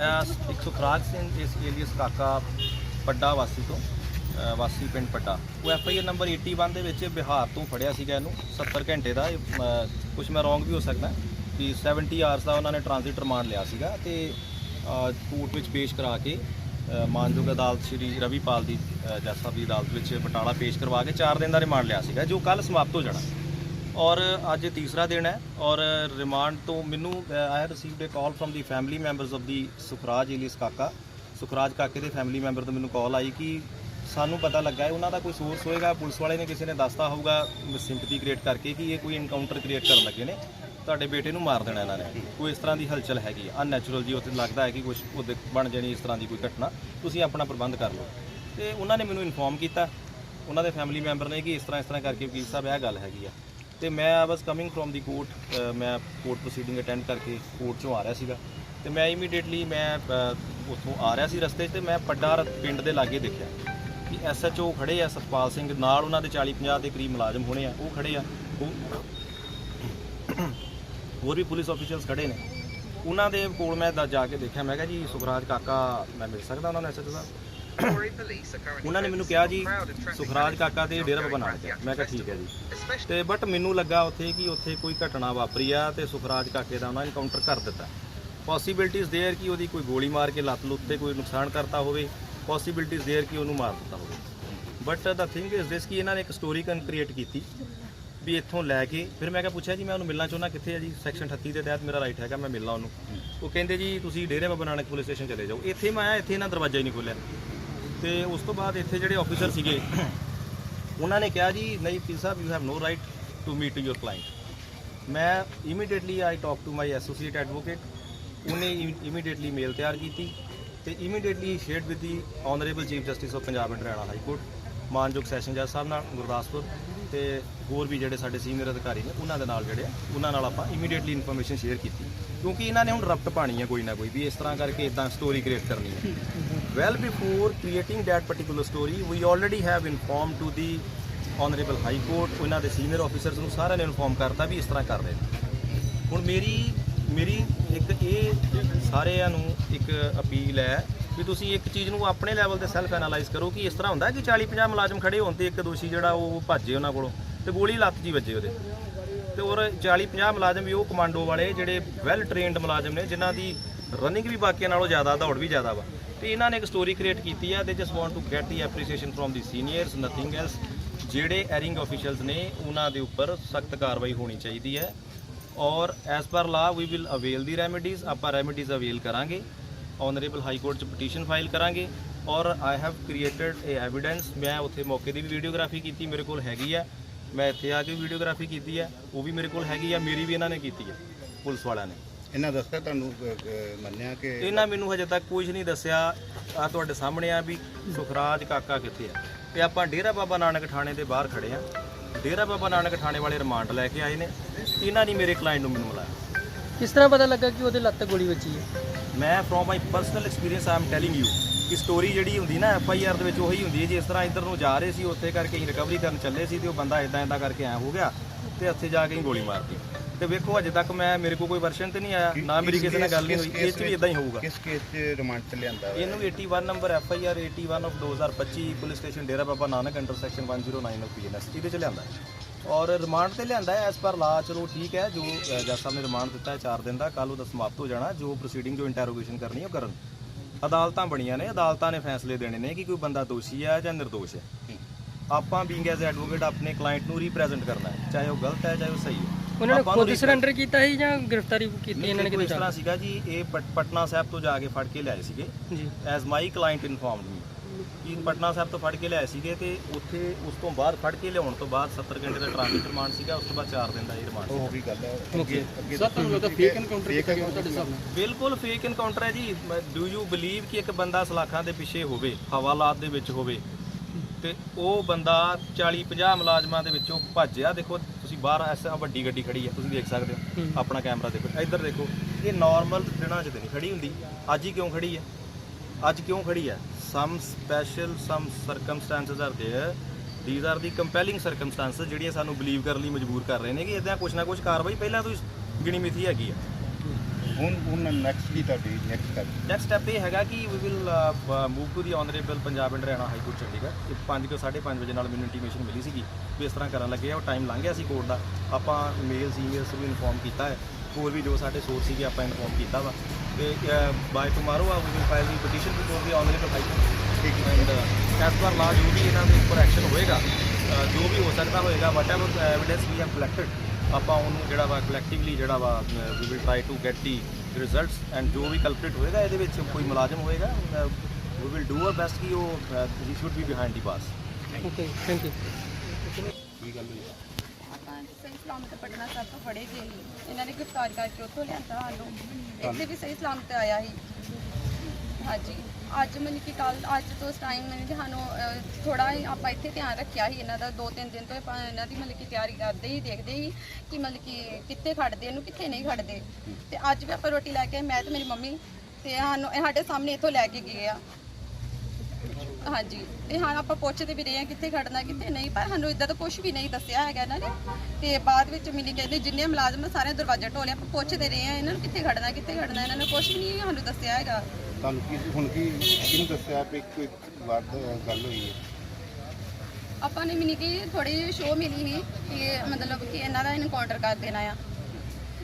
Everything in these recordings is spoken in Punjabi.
ਇੱਕ ਸੁਖਰਾਜ ਸਿੰਘ ਇਸ ਏਲੀਅਸ ਕਾਕਾ ਪੱਡਾ ਵਾਸੀ ਤੋਂ, ਅਹ ਵਾਸੀ ਪਿੰਡ ਪੱਡਾ। ਉਹ ਐਫ ਆਈ ਆਰ ਨੰਬਰ 81 ਦੇ ਵਿੱਚ ਬਿਹਾਰ ਤੋਂ ਫੜਿਆ ਸੀਗਾ ਇਹਨੂੰ 70 ਘੰਟੇ ਦਾ ਕੁਝ ਮੈਂ ਰੋਂਗ ਵੀ ਹੋ ਸਕਦਾ ਕਿ 70 ਆਰਸ ਦਾ ਉਹਨਾਂ ਨੇ ਟ੍ਰਾਂਜ਼ਿਟ ਰਿਮਾਂਡ ਲਿਆ ਸੀਗਾ ਤੇ ਕੋਰਟ ਵਿੱਚ ਪੇਸ਼ ਕਰਾ ਕੇ, ਅਹ ਮਾਨਯੋਗ ਅਦਾਲਤ ਸ਼੍ਰੀ ਰਵੀਪਾਲ ਦੀ, ਅਹ ਜੱਜ ਸਾਹਿਬ ਦੀ ਅਦਾਲਤ ਵਿੱਚ ਬਟਾਲਾ ਪੇਸ਼ ਕਰਵਾ ਕੇ 4 ਦਿਨ ਦਾ ਰਿਮਾਂਡ ਲਿਆ ਸੀਗਾ, ਜੋ ਕੱਲ ਸਮਾਪਤ ਹੋ ਜਾਣਾ। ਔਰ ਅੱਜ ਤੀਸਰਾ ਦਿਨ ਹੈ ਔਰ ਰਿਮਾਂਡ ਤੋਂ ਮੈਨੂੰ I have received a call from the family members of the Sukhraj alias Kaka. Sukhraj ਕਾਕੇ ਦੇ ਫੈਮਿਲੀ ਮੈਂਬਰ ਤੋਂ ਮੈਨੂੰ ਕਾਲ ਆਈ ਕਿ ਸਾਨੂੰ ਪਤਾ ਲੱਗਾ ਹੈ, ਉਹਨਾਂ ਦਾ ਕੋਈ ਸੋਰਸ ਹੋਏਗਾ, ਪੁਲਿਸ ਵਾਲੇ ਨੇ ਕਿਸੇ ਨੇ ਦੱਸਤਾ ਹੋਊਗਾ ਸਿੰਪਥੀ ਕ੍ਰੀਏਟ ਕਰਕੇ ਕਿ ਇਹ ਕੋਈ ਇਨਕਾਊਂਟਰ ਕ੍ਰੀਏਟ ਕਰਨ ਲੱਗੇ ਨੇ। ਤੁਹਾਡੇ ਬੇਟੇ ਨੂੰ ਮਾਰ ਦੇਣਾ ਇਹਨਾਂ ਨੇ। ਕੋਈ ਇਸ ਤਰ੍ਹਾਂ ਦੀ ਹਲਚਲ ਹੈਗੀ ਹੈ ਅਨਨੈਚੁਰਲ ਜੀ, ਉੱਥੇ ਲੱਗਦਾ ਹੈ ਕਿ ਕੁਝ ਉਹਦੇ ਬਣ ਜਾਣੀ ਇਸ ਤਰ੍ਹਾਂ ਦੀ ਕੋਈ ਘਟਨਾ। ਤੁਸੀਂ ਆਪਣਾ ਪ੍ਰਬੰਧ ਕਰ ਲਓ। ਤੇ ਉਹਨਾਂ ਨੇ ਮੈਨੂੰ ਇਨਫੋਰਮ ਕੀਤਾ। ਉਹਨਾਂ ਦੇ ਫੈਮਿਲੀ ਮੈਂਬਰ ਨੇ ਕਿ ਇਸ ਤਰ੍ਹਾਂ ਇਸ ਤਰ੍ਹਾਂ ਕਰਕੇ ਵਕੀਲ ਸਾਹਿਬ ਇਹ ਗੱਲ ਹੈਗੀ ਆ। ਤੇ ਮੈਂ I was coming from the court ਮੈਂ ਕੋਰਟ ਪ੍ਰੋਸੀਡਿੰਗ ਅਟੈਂਡ ਕਰਕੇ ਕੋਰਟ ਚੋਂ ਆ ਰਿਹਾ ਸੀਗਾ। ਤੇ ਮੈਂ ਇਮੀਡੀਏਟਲੀ ਮੈਂ ਉੱਥੋਂ ਆ ਰਿਹਾ ਸੀ ਰਸਤੇ 'ਚ ਤੇ ਮੈਂ ਪੱਡਾ ਪਿੰਡ ਦੇ ਲਾਗੇ ਦੇਖਿਆ ਕਿ ਐਸਐਚਓ ਖੜੇ ਆ, ਸਤਪਾਲ ਸਿੰਘ ਨਾਲ ਉਹਨਾਂ ਦੇ 40 50 ਦੇ ਕਰੀਬ ਮੁਲਾਜ਼ਮ ਹੋਣੇ ਆ, ਉਹ ਖੜੇ ਆ। ਉਹ ਹੋਰ ਵੀ ਪੁਲਿਸ ਆਫੀਸ਼ੀਅਲਸ ਖੜੇ ਨੇ। ਉਹਨਾਂ ਦੇ ਕੋਲ ਮੈਂ ਦਾ, ਜਾ ਕੇ ਦੇਖਿਆ, ਮੈਂ ਕਿਹਾ ਜੀ, ਸੁਖਰਾਜ ਕਾਕਾ, ਮੈਂ ਮਿਲ ਸਕਦਾ ਉਹਨਾਂ ਨੂੰ ਐਸਐਚਓ ਸਾਹਿਬ ਉਹਨਾਂ ਨੇ ਮੈਨੂੰ ਕਿਹਾ ਜੀ ਸੁਖਰਾਜ ਕਾਕਾ ਤੇ ਡੇਰਾ ਬਾਬਾ ਨਾਨਕ ਮੈਂ ਕਿਹਾ ਠੀਕ ਹੈ ਜੀ। ਤੇ ਬਟ ਮੈਨੂੰ ਲੱਗਾ ਉੱਥੇ ਕਿ ਉੱਥੇ ਕੋਈ ਘਟਨਾ ਵਾਪਰੀ ਆ ਤੇ ਸੁਖਰਾਜ ਕਾਕੇ ਦਾ ਉਹਨਾਂ ਇਨਕਾਊਂਟਰ ਕਰ ਦਿੱਤਾ। ਪੋਸਿਬਿਲਿਟੀਜ਼ ਦੇਅਰ ਕਿ ਉਹਦੀ ਕੋਈ ਗੋਲੀ ਮਾਰ ਕੇ ਲੱਤ ਲੁੱਤ ਤੇ ਕੋਈ ਨੁਕਸਾਨ ਕਰਤਾ ਹੋਵੇ। ਪੋਸਿਬਿਲਿਟੀਜ਼ ਦੇਅਰ ਕਿ ਉਹਨੂੰ ਮਾਰ ਦਿੱਤਾ ਹੋਵੇ। But the thing is this ਕਿ ਇਹਨਾਂ ਨੇ ਇੱਕ ਸਟੋਰੀ ਕਨ ਕ੍ਰੀਏਟ ਕੀਤੀ ਵੀ ਇੱਥੋਂ ਲੈ ਕੇ ਫਿਰ ਮੈਂ ਕਿਹਾ ਪੁੱਛਿਆ ਜੀ ਮੈਂ ਉਹਨੂੰ ਮਿਲਣਾ ਚਾਹੁੰਦਾ ਕਿੱਥੇ ਹੈ ਜੀ? ਸੈਕਸ਼ਨ 38 ਦੇ ਤਹਿਤ ਮੇਰਾ ਰਾਈਟ ਹੈਗਾ ਮੈਂ ਮਿਲਣਾ ਉਹਨੂੰ। ਉਹ ਕਹਿੰਦੇ ਜੀ ਤੁਸੀਂ ਡੇਰੇ ਬਾਬਾ ਨਾਨਕ ਪੁਲਿਸ ਸਟੇਸ਼ਨ ਚਲੇ ਜਾਓ। ਇੱਥੇ ਮੈਂ ਆਇਆ ਇੱਥੇ ਇਹਨਾਂ ਦਰਵਾਜ਼ਾ ਹੀ ਨਹੀਂ ਖੋਲਿਆ ਤੇ ਉਸ ਤੋਂ ਬਾਅਦ ਇੱਥੇ ਜਿਹੜੇ ਆਫੀਸਰ ਸੀਗੇ, ਉਹਨਾਂ ਨੇ ਕਿਹਾ ਜੀ, ਨਹੀਂ, P Sahib you have no right to meet your client ਮੈਂ immediately I talk to my associate advocate ਉਹਨੇ ਇਮੀਡੀਏਟਲੀ ਮੇਲ ਤਿਆਰ ਕੀਤੀ ਤੇ immediately shared with the honourable chief justice of Punjab and Haryana high court ਮਾਨਯੋਗ ਸੈਸ਼ਨ ਜੱਜ ਸਾਹਿਬ ਨਾਲ, ਗੁਰਦਾਸਪੁਰ। ਤੇ ਹੋਰ ਵੀ ਜਿਹੜੇ ਸਾਡੇ ਸੀਨੀਅਰ ਅਧਿਕਾਰੀ ਨੇ, ਉਹਨਾਂ ਦੇ ਨਾਲ ਜਿਹੜੇ ਉਹਨਾਂ ਨਾਲ ਆਪਾਂ ਇਮੀਡੀਏਟਲੀ ਇਨਫੋਰਮੇਸ਼ਨ ਸ਼ੇਅਰ ਕੀਤੀ। ਕਿਉਂਕਿ ਇਹਨਾਂ ਨੇ ਹੁਣ ਰਪਟ ਪਾਣੀ ਹੈ ਕੋਈ ਨਾ ਕੋਈ ਵੀ, ਇਸ ਤਰ੍ਹਾਂ ਕਰਕੇ ਇਦਾਂ ਸਟੋਰੀ ਕ੍ਰੀਏਟ ਕਰਨੀ ਹੈ well before creating that particular story we already have inform to the honorable high court ਉਹਨਾਂ ਦੇ ਸੀਨੀਅਰ ਆਫੀਸਰਸ ਨੂੰ ਸਾਰਿਆਂ ਨੇ ਇਨਫੋਰਮ ਕਰਤਾ ਵੀ ਇਸ ਤਰ੍ਹਾਂ ਕਰ ਰਹੇ ਨੇ। ਹੁਣ ਮੇਰੀ ਮੇਰੀ ਇੱਕ ਇਹ ਸਾਰਿਆਂ ਨੂੰ ਇੱਕ ਅਪੀਲ ਹੈ ਵੀ ਤੁਸੀਂ ਇੱਕ ਚੀਜ਼ ਨੂੰ ਆਪਣੇ ਲੈਵਲ ਤੇ ਸੈਲਫ ਐਨਾਲਾਈਜ਼ ਕਰੋ ਕਿ ਇਸ ਤਰ੍ਹਾਂ ਹੁੰਦਾ ਕਿ 40 50 ਮੁਲਾਜ਼ਮ ਖੜੇ ਹੋਣ ਤੇ ਇੱਕ ਦੋਸ਼ੀ ਜਿਹੜਾ ਉਹ ਭੱਜੇ ਉਹਨਾਂ ਕੋਲੋਂ ਤੇ ਗੋਲੀ ਲੱਤ ਜੀ ਵੱਜੇ ਉਹਦੇ। ਤੇ ਔਰ 40 50 ਮੁਲਾਜ਼ਮ ਵੀ ਉਹ ਕਮਾਂਡੋ ਵਾਲੇ ਜਿਹੜੇ ਵੈਲ ਟ੍ਰੇਨਡ ਮੁਲਾਜ਼ਮ ਨੇ, ਜਿਨ੍ਹਾਂ ਦੀ ਰਨਿੰਗ ਵੀ ਬਾਕੀਆਂ ਨਾਲੋਂ ਜ਼ਿਆਦਾ, ਦੌੜ ਵੀ ਜ਼ਿਆਦਾ ਵਾ। ਤੇ ਇਹਨਾਂ ਨੇ ਇੱਕ ਸਟੋਰੀ ਕ੍ਰੀਏਟ ਕੀਤੀ ਆ they just want to get the appreciation from the seniors nothing else ਜਿਹੜੇ ਐਰਿੰਗ ਆਫੀਸ਼ੀਅਲਸ ਨੇ, ਉਹਨਾਂ ਦੇ ਉੱਪਰ ਸਖਤ ਕਾਰਵਾਈ ਹੋਣੀ ਚਾਹੀਦੀ ਹੈ। ਔਰ as per law we will avail the remedies ਆਪਾਂ ਰੈਮੇਡੀਜ਼ ਅਵੇਲ ਕਰਾਂਗੇ। ਆਨਰੇਬਲ ਹਾਈ ਕੋਰਟ ਚ ਪਟੀਸ਼ਨ ਫਾਈਲ ਕਰਾਂਗੇ ਔਰ I have created a evidence ਮੈਂ ਉੱਥੇ ਮੌਕੇ ਦੀ ਵੀ ਵੀਡੀਓਗ੍ਰਾਫੀ ਕੀਤੀ ਮੇਰੇ ਕੋਲ ਹੈਗੀ ਆ। ਮੈਂ ਇੱਥੇ ਆ ਕੇ ਵੀਡੀਓਗ੍ਰਾਫੀ ਕੀਤੀ ਹੈ ਉਹ ਵੀ ਮੇਰੇ ਕੋਲ ਹੈਗੀ ਆ ਮੇਰੀ ਵੀ ਇਹਨਾਂ ਨੇ ਕੀਤੀ ਹੈ ਪੁਲਿਸ ਵਾਲਿਆਂ ਨੇ। ਇਹਨਾਂ ਦੱਸਿਆ ਤੁਹਾਨੂੰ ਮੰਨਿਆ ਕਿ ਇਹਨਾਂ ਮੈਨੂੰ ਹਜੇ ਤੱਕ ਕੁਝ ਨਹੀਂ ਦੱਸਿਆ। ਆ ਤੁਹਾਡੇ ਸਾਹਮਣੇ ਆ ਵੀ ਸੁਖਰਾਜ ਕਾਕਾ ਕਿੱਥੇ ਆ। ਤੇ ਆਪਾਂ ਡੇਰਾ ਬਾਬਾ ਨਾਨਕ ਥਾਣੇ ਦੇ ਬਾਹਰ ਖੜੇ ਆ। ਡੇਰਾ ਬਾਬਾ ਨਾਨਕ ਥਾਣੇ ਵਾਲੇ ਰਿਮਾਂਡ ਲੈ ਕੇ ਆਏ ਨੇ। ਇਹਨਾਂ ਨੇ ਮੇਰੇ ਕਲਾਇੰਟ ਨੂੰ ਮੈਨੂੰ ਮਿਲਾਇਆ ਕਿਸ ਤਰ੍ਹਾਂ ਪਤਾ ਲੱਗਾ ਕਿ ਉਹਦੇ ਲੱਤ ਗੋਲੀ ਵੱਜੀ ਹੈ? ਮੈਂ from my personal experience am telling you ਕਿ ਸਟੋਰੀ ਜਿਹੜੀ ਹੁੰਦੀ ਨਾ ਐਫ ਆਈ ਆਰ ਦੇ ਵਿੱਚ ਉਹੀ ਹੁੰਦੀ ਹੈ ਜਿਸ ਤਰ੍ਹਾਂ ਇੱਧਰ ਨੂੰ ਜਾ ਰਹੇ ਸੀ ਉੱਥੇ ਕਰਕੇ ਅਸੀਂ ਰਿਕਵਰੀ ਕਰਨ ਚੱਲੇ ਸੀ ਤੇ ਉਹ ਬੰਦਾ ਇਦਾਂ ਇਦਾਂ ਕਰਕੇ ਐ ਹੋ ਗਿਆ ਤੇ ਉੱਥੇ ਜਾ ਕੇ ਹੀ ਗੋਲੀ ਮਾਰਤੀ ਤੇ ਵੇਖੋ ਅਜੇ ਤੱਕ ਮੈਂ ਮੇਰੇ ਕੋਲ ਕੋਈ ਵਰਸ਼ਨ ਤੇ ਨਹੀਂ ਆਇਆ ਨਾ ਮੇਰੀ ਕਿਸੇ ਨਾਲ ਗੱਲ ਨਹੀਂ ਹੋਈ ਇਹ 'ਚ ਵੀ ਇਦਾਂ ਹੀ ਹੋਊਗਾ ਕਿਸ ਕੇਸ 'ਚ ਰਿਮਾਂਡ ਤੇ ਲਿਆਂਦਾ? ਇਹਨੂੰ 81 number F I R 81 of 2025 police station Dera Baba Nanak under section 109 of BNS ਇਹਦੇ ਚ ਲਿਆਂਦਾ ਹੈ। ਔਰ ਰਿਮਾਂਡ ਤੇ ਲਿਆਂਦਾ ਐਸ ਪਰ ਲਾ ਚਲੋ ਠੀਕ ਹੈ ਜੋ ਅ, ਜੱਜ ਸਾਹਿਬ ਨੇ ਰਿਮਾਂਡ ਦਿੱਤਾ ਹੈ 4 ਦਿਨ ਦਾ ਕੱਲ ਉਹਦਾ ਸਮਾਪਤ ਹੋ ਜਾਣਾ ਜੋ ਪ੍ਰੋਸੀਡਿੰਗ ਜੋ ਇੰਟਰੋਗੇਸ਼ਨ ਕਰਨੀ ਹੈ ਉਹ ਕਰਨ। ਅਦਾਲਤਾਂ ਬਣੀਆਂ ਨੇ ਅਦਾਲਤਾਂ ਨੇ ਫੈਸਲੇ ਦੇਣੇ ਨੇ ਕਿ ਕੋਈ ਬੰਦਾ ਦੋਸ਼ੀ ਹੈ ਜਾਂ ਨਿਰਦੋਸ਼ ਹੈ। ਆਪਾਂ ਬੀਇੰਗ ਐਜ਼ ਐਡਵੋਕੇਟ ਆਪਣੇ ਕਲਾਇੰਟ ਨੂੰ ਰਿਪਰੈਜ਼ੈਂਟ ਕਰਨਾ ਹੈ ਚਾਹੇ ਉਹ ਗਲਤ ਹੈ ਚਾਹੇ ਉਹ ਸਹੀ ਹੈ। ਉਹਨਾਂ ਨੇ ਆਪਾਂ ਨੂੰ ਖੁਦ ਸਰੈਂਡਰ ਕੀਤਾ ਸੀ ਜਾਂ ਗ੍ਰਿਫਤਾਰੀ ਕੀਤੀ ਇਹਨਾਂ ਨੇ ਇਸ ਕਿਤੇ ਤਰ੍ਹਾਂ ਸੀਗਾ ਜੀ ਇਹ ਪਟ- ਪਟਨਾ ਸਾਹਿਬ ਤੋਂ ਜਾ ਕੇ ਫੜ ਕੇ ਲਿਆਏ ਸੀਗੇ। ਜੀ। As my client informed me ਕਿ ਪਟਨਾ ਸਾਹਿਬ ਤੋਂ ਫੜ ਕੇ ਲਿਆਏ ਸੀਗੇ ਤੇ ਉੱਥੇ ਉਸ ਤੋਂ ਬਾਅਦ ਫੜ ਕੇ ਲਿਆਉਣ ਤੋਂ ਬਾਅਦ 70 ਘੰਟੇ ਦਾ ਟ੍ਰਾਂਜ਼ਿਟ ਰਿਮਾਂਡ ਸੀਗਾ ਉਸ ਤੋਂ ਬਾਅਦ 4 ਦਿਨ ਦਾ ਇਹ ਰਿਮਾਂਡ ਉਹ ਵੀ ਗੱਲ ਹੈ। ਸਰ ਤੁਹਾਨੂੰ ਲੱਗਦਾ ਫੇਕ ਐਨਕਾਊਂਟਰ ਕੀਤਾ ਗਿਆ ਤੁਹਾਡੇ ਸਾਹਮਣੇ? ਬਿਲਕੁਲ ਫੇਕ ਐਨਕਾਊਂਟਰ ਹੈ ਜੀ। ਡੂ ਯੂ ਬਲੀਵ ਕਿ ਇੱਕ ਬੰਦਾ ਸਲਾਖਾਂ ਦੇ ਪਿੱਛੇ ਹੋਵੇ ਹਵਾਲਾਤ ਦੇ ਵਿੱਚ ਹੋਵੇ? ਤੇ ਉਹ ਬੰਦਾ 40 50 ਮੁਲਾਜ਼ਮਾਂ ਦੇ ਵਿੱਚੋਂ ਭੱਜਿਆ। ਦੇਖੋ ਤੁਸੀਂ ਬਾਹਰ ਐਸਾ ਵੱਡੀ ਗੱਡੀ ਖੜੀ ਹੈ ਤੁਸੀਂ ਦੇਖ ਸਕਦੇ ਹੋ। ਹੂੰ। ਆਪਣਾ ਕੈਮਰਾ ਦੇਖੋ। ਇੱਧਰ ਦੇਖੋ ਇਹ ਨਾਰਮਲ ਦਿਨਾਂ 'ਚ ਤੇ ਨਹੀਂ ਖੜੀ ਹੁੰਦੀ। ਅੱਜ ਹੀ ਕਿਉਂ ਖੜੀ ਹੈ? ਅੱਜ ਕਿਉਂ ਖੜੀ ਹੈ? Some special some circumstances are there. These are the compelling circumstances ਜਿਹੜੀਆਂ ਸਾਨੂੰ ਬਲੀਵ ਕਰਨ ਲਈ ਮਜਬੂਰ ਕਰ ਰਹੇ ਨੇ ਕਿ ਇਦਾਂ ਕੁਛ ਨਾ ਕੁਛ ਕਾਰਵਾਈ ਪਹਿਲਾਂ ਤੋਂ ਹੀ ਗਿਣੀ ਮਿਥੀ ਹੈਗੀ ਆ। ਹੁਣ ਹੁਣ ਨੈਕਸਟ ਕੀ ਤੁਹਾਡੀ ਨੈਕਸਟ ਸਟੈਪ ਨੈਕਸਟ ਸਟੈਪ ਇਹ ਹੈਗਾ ਕਿ we will move to the honourable Punjab and Haryana high court Chandigarh. ਇਹ 5 ਤੋਂ 5:30 ਵਜੇ ਨਾਲ ਮੈਨੂੰ ਇੰਟੀਮੇਸ਼ਨ ਮਿਲੀ ਸੀਗੀ ਵੀ ਇਸ ਤਰ੍ਹਾਂ ਕਰਨ ਲੱਗੇ ਆ ਉਹ ਟਾਈਮ ਲੰਘ ਗਿਆ ਸੀ ਕੋਰਟ ਦਾ। ਆਪਾਂ ਮੇਲ ਸੀਨੀਅਰਸ ਨੂੰ ਇਨਫੋਰਮ ਕੀਤਾ ਹੈ। ਹੋਰ ਵੀ ਜੋ ਸਾਡੇ ਸੋਰਸ ਸੀਗੇ ਆਪਾਂ ਇਨਫੋਰਮ ਕੀਤਾ ਵਾ। ਤੇ ਬਾਈ ਟੁਮਾਰੋ ਆ we file the petition before the high court ਠੀਕ ਐਂਡ ਐਸ ਪਰ ਲਾ ਜੋ ਵੀ ਇਹਨਾਂ ਦੇ ਉੱਪਰ ਐਕਸ਼ਨ ਹੋਏਗਾ ਜੋ ਵੀ ਹੋ ਸਕਦਾ ਹੋਏਗਾ whatever evidence we have collected ਆਪਾਂ ਉਹਨੂੰ ਜਿਹੜਾ ਵਾ ਕਲੈਕਟਿਵਲੀ ਜਿਹੜਾ ਵਾ we will try to get the results and ਜੋ ਵੀ ਕਲਪ੍ਰਿਟ ਹੋਏਗਾ ਇਹਦੇ ਵਿੱਚ ਕੋਈ ਮੁਲਾਜ਼ਮ ਹੋਏਗਾ we will do our best ਕਿ ਉਹ ਹੀ should be behind the bars okay thank you ਕੀ ਗੱਲ ਹੋਈ? ਆਪਾਂ ਸਹੀ ਸਲਾਮਤ ਪਟਨਾ ਸਾਹਿਬ ਤੋਂ ਫੜੇ ਗਏ ਸੀ। ਇਹਨਾਂ ਨੇ ਗ੍ਰਿਫਤਾਰ ਕਰਕੇ ਉੱਥੋਂ ਲਿਆਂਦਾ ਸਾਨੂੰ। ਇੱਥੇ ਵੀ ਸਹੀ ਸਲਾਮਤ ਆਇਆ ਸੀ। ਹਾਂਜੀ। ਅੱਜ ਮੈਨੂੰ ਕਿ ਕੱਲ ਅੱਜ ਤੋਂ ਉਸ ਟਾਈਮ ਮੈਨੂੰ ਕਿ ਸਾਨੂੰ ਥੋੜਾ ਆਪਾਂ ਇੱਥੇ ਧਿਆਨ ਰੱਖਿਆ ਸੀ। ਇਹਨਾਂ ਦਾ ਦੋ ਤਿੰਨ ਦਿਨ ਤੋਂ ਆਪਾਂ ਇਹਨਾਂ ਦੀ ਮਤਲਬ ਕਿ ਤਿਆਰੀ ਕਰਦੇ ਹੀ ਦੇਖਦੇ ਹੀ ਕਿ ਮਤਲਬ ਕਿ ਕਿੱਥੇ ਖੜਦੇ ਇਹਨੂੰ ਕਿੱਥੇ ਨਹੀਂ ਖੜਦੇ ਤੇ ਅੱਜ ਵੀ ਆਪਾਂ ਰੋਟੀ ਲੈ ਕੇ ਮੈਂ ਤੇ ਮੇਰੀ ਮੰਮੀ ਤੇ ਸਾਨੂੰ, ਇਹ ਸਾਡੇ ਸਾਹਮਣੇ ਇੱਥੋਂ ਲੈ ਕੇ ਗਏ ਆ। ਹਾਂਜੀ। ਤੇ ਹਾਂ ਆਪਾਂ ਪੁੱਛਦੇ ਵੀ ਰਹੇ ਹਾਂ ਕਿੱਥੇ ਖੜਨਾ ਕਿੱਥੇ ਨਹੀਂ ਪਰ ਸਾਨੂੰ ਇਦਾਂ ਤਾਂ ਕੁਝ ਵੀ ਨਹੀਂ ਦੱਸਿਆ ਹੈਗਾ ਇਹਨਾਂ ਨੇ। ਤੇ ਬਾਅਦ ਵਿੱਚ ਮਿਲੀ ਕਹਿੰਦੇ ਜਿੰਨੇ ਮੁਲਾਜ਼ਮ ਆ, ਸਾਰੇ ਦਰਵਾਜ਼ਾ ਢੋਲੇ ਆਪਾਂ ਪੁੱਛਦੇ ਰਹੇ ਹਾਂ ਇਹਨਾਂ ਨੂੰ ਕਿੱਥੇ ਖੜਨਾ ਕਿੱਥੇ ਖੜਨਾ ਇਹਨਾਂ ਨੇ ਕੁਝ ਵੀ ਨਹੀਂ ਸਾਨੂੰ ਦੱਸਿਆ ਹੈਗਾ। ਤੁਹਾਨੂੰ ਕੀ ਹੁਣ ਕੀ ਕਿਹਨੂੰ ਦੱਸਿਆ ਵੀ ਕੋਈ ਵਾਰ ਗੱਲ ਹੋਈ ਹੈ? ਆਪਾਂ ਨੇ ਮਿਨੀ ਕੀ ਥੋੜੀ ਜਿਹੀ ਸ਼ੋਅ ਮਿਲੀ ਸੀ ਕਿ ਮਤਲਬ ਕਿ ਇਹਨਾਂ ਦਾ ਇਨਕਾਊਂਟਰ ਕਰ ਦੇਣਾ ਆ।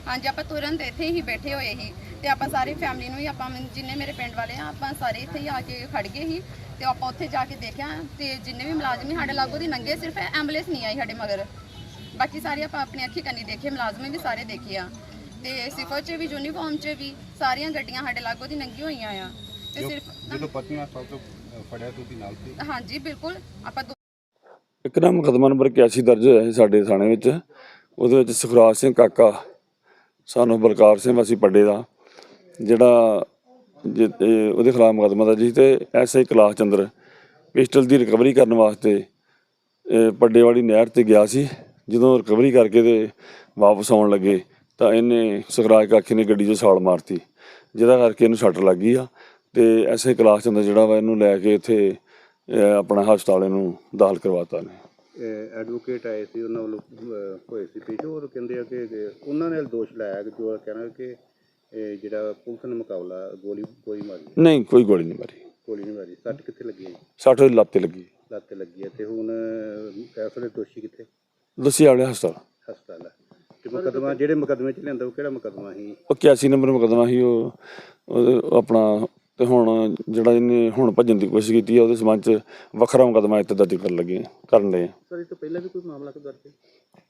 ਹਾਂਜੀ ਆਪਾਂ ਤੁਰੰਤ ਇੱਥੇ ਹੀ ਬੈਠੇ ਹੋਏ ਸੀ ਤੇ ਆਪਾਂ ਸਾਰੀ ਫੈਮਿਲੀ ਨੂੰ ਹੀ ਆਪਾਂ ਜਿੰਨੇ ਮੇਰੇ ਪਿੰਡ ਵਾਲੇ ਆ ਆਪਾਂ ਸਾਰੇ ਇੱਥੇ ਹੀ ਆ ਕੇ ਖੜ ਗਏ ਸੀ। ਤੇ ਆਪਾਂ ਉੱਥੇ ਜਾ ਕੇ ਦੇਖਿਆ ਤੇ ਜਿੰਨੇ ਵੀ ਮੁਲਾਜ਼ਮ ਸੀ ਸਾਡੇ ਲਾਗੋਂ ਦੀ ਨੰਗੇ ਸਿਰਫ ਐਂਬੂਲੈਂਸ ਨਹੀਂ ਆਈ ਸਾਡੇ ਮਗਰ। ਬਾਕੀ ਸਾਰੇ ਆਪਾਂ ਆਪਣੀ ਅੱਖੀ ਕੰਨੀ ਦੇਖੇ ਮੁਲਾਜ਼ਮ ਵੀ ਸਾਰੇ ਦੇਖੇ ਆ। ਤੇ ਸਿਫਰ 'ਚ ਵੀ ਯੂਨੀਫਾਰਮ 'ਚ ਵੀ ਸਾਰੀਆਂ ਗੱਡੀਆਂ ਸਾਡੇ ਲਾਗੋਂ ਦੀ ਨੰਗੀ ਹੋਈਆਂ ਆ। ਤੇ ਸਿਰਫ ਜਦੋਂ ਪਤਨੀ ਸਾਹਿਬ ਤੋਂ ਫੜਿਆ ਤੁਸੀਂ ਨਾਲ ਸੀ। ਹਾਂਜੀ ਬਿਲਕੁਲ। ਆਪਾਂ ਇੱਕ ਨਾ ਮੁਕੱਦਮਾ ਨੰਬਰ 81 ਦਰਜ ਹੋਇਆ ਸੀ ਸਾਡੇ ਥਾਣੇ ਵਿੱਚ। ਉਹਦੇ ਵਿੱਚ ਸੁਖਰਾਜ ਸਿੰਘ ਕਾਕਾ ਸਾਨੂੰ ਬਲਕਾਰ ਸਿੰਘ ਵਾਸੀ ਪੱਡੇ ਦਾ ਜਿਹੜਾ ਉਹਦੇ ਖਿਲਾਫ ਮੁਕੱਦਮਾ ਦਰਜ ਸੀ ਤੇ ਐਸਆਈ ਕਲਾਸ ਚੰਦਰ ਪਿਸਟਲ ਦੀ ਰਿਕਵਰੀ ਕਰਨ ਵਾਸਤੇ ਪੱਡੇਵਾੜੀ ਨਹਿਰ ਤੇ ਗਿਆ ਸੀ। ਜਦੋਂ ਰਿਕਵਰੀ ਕਰਕੇ ਤੇ ਵਾਪਸ ਆਉਣ ਲੱਗੇ, ਤਾਂ ਇਹਨੇ ਸੁਖਰਾਜ ਕਾਕੇ ਨੇ ਗੱਡੀ 'ਚ ਛਾਲ ਮਾਰਤੀ, ਜਿਹਦਾ ਕਰਕੇ ਇਹਨੂੰ ਸੱਟ ਲੱਗ ਗਈ ਆ। ਤੇ ਐਸਆਈ ਕਲਾਸ ਚੰਦਰ ਜਿਹੜਾ ਵਾ ਇਹਨੂੰ ਲੈ ਕੇ ਇੱਥੇ ਆਪਣਾ ਹਸਪਤਾਲ ਇਹਨੂੰ ਦਾਖਲ ਕਰਵਾਤਾ ਨੇ ਐਡਵੋਕੇਟ ਆਏ ਸੀ, ਉਹਨਾਂ ਵੱਲੋਂ ਹੋਏ ਸੀ ਪੇਸ਼ ਔਰ ਕਹਿੰਦੇ ਆ ਕਿ ਉਹਨਾਂ ਨੇ ਦੋਸ਼ ਲਾਇਆ ਕਿ ਜੋ ਕਹਿਣਾ ਕਿ ਇਹ ਜਿਹੜਾ ਪੁਲਿਸ ਨੇ ਮੁਕਾਬਲਾ ਗੋਲੀ ਕੋਈ ਮਾਰੀ। ਨਹੀਂ ਕੋਈ ਗੋਲੀ ਨਹੀਂ ਮਾਰੀ। ਗੋਲੀ ਨਹੀਂ ਮਾਰੀ। ਸੱਟ ਕਿੱਥੇ ਲੱਗੀ ਹੈ ਜੀ? 60 ਦੀ ਲੱਤ ਤੇ ਲੱਗੀ। ਲੱਤ ਤੇ ਲੱਗੀ ਹੈ ਤੇ ਹੁਣ ਇਸ ਵੇਲੇ ਦੋਸ਼ੀ ਕਿੱਥੇ? ਦਸੀ ਵਾਲੇ ਹਸਪਤਾਲ। ਹਸਪਤਾਲ ਹੈ ਤੇ ਮੁਕਦਮਾ ਜਿਹੜੇ ਮੁਕਦਮੇ ਚ ਲਿਆਂਦਾ ਉਹ ਕਿਹੜਾ ਮੁਕਦਮਾ ਸੀ? ਉਹ 81 ਨੰਬਰ ਮੁਕੱਦਮਾ ਸੀ ਉਹ ਆਪਣਾ ਤੇ ਹੁਣ ਜਿਹੜਾ ਇਹਨੇ ਹੁਣ ਭੱਜਣ ਦੀ ਕੋਸ਼ਿਸ਼ ਕੀਤੀ ਹੈ ਉਹਦੇ ਸਬੰਧ ਚ ਵੱਖਰਾ ਮੁਕੱਦਮਾ ਇੱਥੇ ਦਰਜ ਕਰਨ ਲੱਗੇ ਕਰਨ ਲਏ ਸਰ ਇਸ ਤੋਂ ਪਹਿਲਾਂ ਵੀ ਕੋਈ ਮਾਮਲਾ ਦਰਜ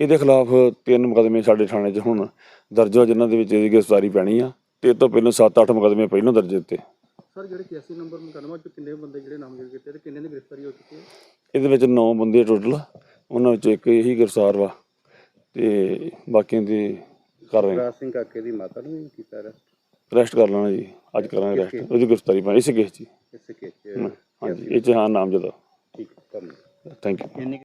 ਇਹਦੇ ਖਿਲਾਫ ਤਿੰਨ ਮੁਕੱਦਮੇ ਸਾਡੇ ਥਾਣੇ 'ਚ ਹੁਣ ਦਰਜ ਹੋ ਜਿਨ੍ਹਾਂ ਦੇ ਵਿੱਚ ਇਹਦੀ ਗ੍ਰਿਫਤਾਰੀ ਪੈਣੀ ਆ ਤੇ ਇਹ ਤੋਂ ਪਹਿਲਾਂ 7-8 ਮੁਕੱਦਮੇ ਪਹਿਲਾਂ ਦਰਜ ਦਿੱਤੇ ਸਰ ਜਿਹੜੇ 81 ਨੰਬਰ ਮੁਕਦਮਾ ਚ ਕਿੰਨੇ ਬੰਦੇ ਜਿਹੜੇ ਨਾਮਜ਼ਦ ਕੀਤੇ ਤੇ ਕਿੰਨੇ ਦੀ ਗ੍ਰਿਫਤਾਰੀ ਹੋ ਚੁੱਕੀ ਹੈ? ਇਹਦੇ ਵਿੱਚ 9 ਬੰਦੇ ਟੋਟਲ ਉਹਨਾਂ ਵਿੱਚ ਇੱਕ ਇਹੀ ਗ੍ਰਿਫਤਾਰ ਵਾ ਤੇ ਬਾਕੀਆਂ ਦੀ ਕਰ ਰਹੇ ਸਿੰਘ ਕਾਕੇ ਦੀ ਮਾਤਾ ਨੂੰ ਵੀ ਕੀਤਾ ਅਰੈਸਟ ਅਰੈਸਟ ਕਰ ਲੈਣਾ ਜੀ। ਅੱਜ ਕਰਾਂਗੇ ਅਰੈਸਟ ਉਹਦੀ ਗ੍ਰਿਫਤਾਰੀ ਪਾ ਇਸੇ ਕੇਸ 'ਚ ਹੀ। ਇਸ ਕੇਸ ਚ। ਹਾਂਜੀ ਇਹ 'ਚ ਹਾਂ ਨਾਮ ਜਦਾ ਠੀਕ ਹੈ ਧੰਨਵਾਦ। Thank you